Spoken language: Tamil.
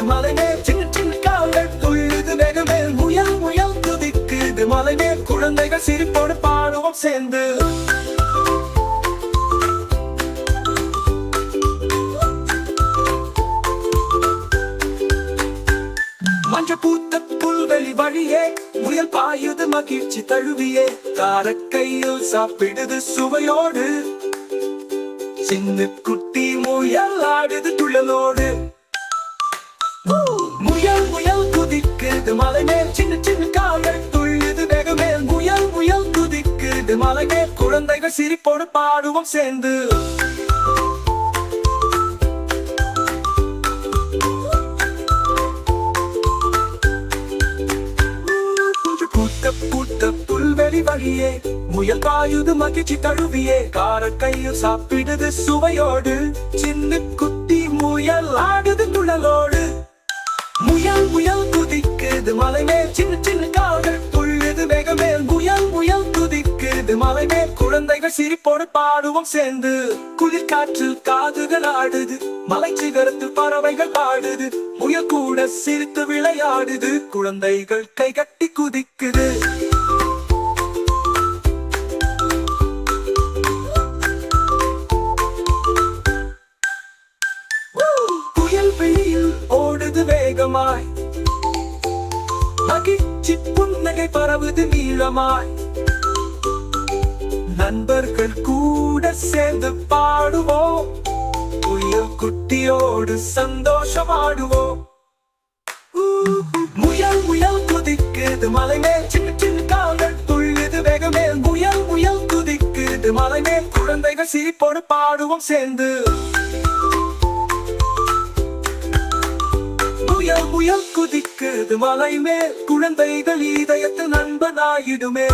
துதிக்குது மலை மேல் சின்ன சின்ன கால்கள். துள்ளுது வெகு மேல் முயல் முயல் துதிக்குது மலை மேல் குழந்தைகள் சிரிப்போடு பாடுவோம் சேர்ந்து. மஞ்ச பூத்த புல்வெளி வழியே முயல் பாயுது மகிழ்ச்சி தழுவியே. தார கையில் சாப்பிடுது சுவையோடு. சின்ன குட்டி முயல் ஆடுது துள்ளலோடு. குதிக்குது மலை மேல் சின்ன சின்ன கால்கள் துள்ளுது வெகு மேல். முயல் முயல் குதிக்குது மலை மேல். குழந்தைகள் சிரிப்போடு பாடுவோம் சேர்ந்து. புது பூத்த புல்வெளி வழியே முயல் பாயுது மகிழ்ச்சி தழுவியே. கார கையில் சாப்பிடுது சுவையோடு சின்ன குட்டி முயல் ஆடுது துழலோடு முயல் முயல் குதிக்குது. மலை மேல் சின்ன சின்ன கால்கள் துள்ளுது. வேக மேல் முயல் முயல் குதிக்குது. மலை மேல் குழந்தைகள் சிரிப்போடு பாடுவோம் சேர்ந்து. குளிர் காற்று காதுகள் ஆடுது. மலை சிகரத்து பறவைகள் பாடுது. முயல் கூட சிரித்து விளையாடுது. குழந்தைகள் கை கட்டி குதிக்குது. ஓடுது வேகமாய். மகிழ்ச்சி புன்னகை பரவுது நீளமாய். நண்பர்கள் கூட சேர்ந்து பாடுவோம். புயல் குட்டியோடு சந்தோஷமாடுவோம். முயல் முயல் குதிக்குது மலை மேல் சின்ன சின்ன கால்கள் துள்ளுது வேக முயல் முயல் குதிக்குது மலை மேல் குழந்தைகள் சிரிப்போடு பாடுவோம் சேர்ந்து. முயல் குதிக்குது மலை மேல் குழந்தைகள் இதயத்து நண்பனாயிடுமே.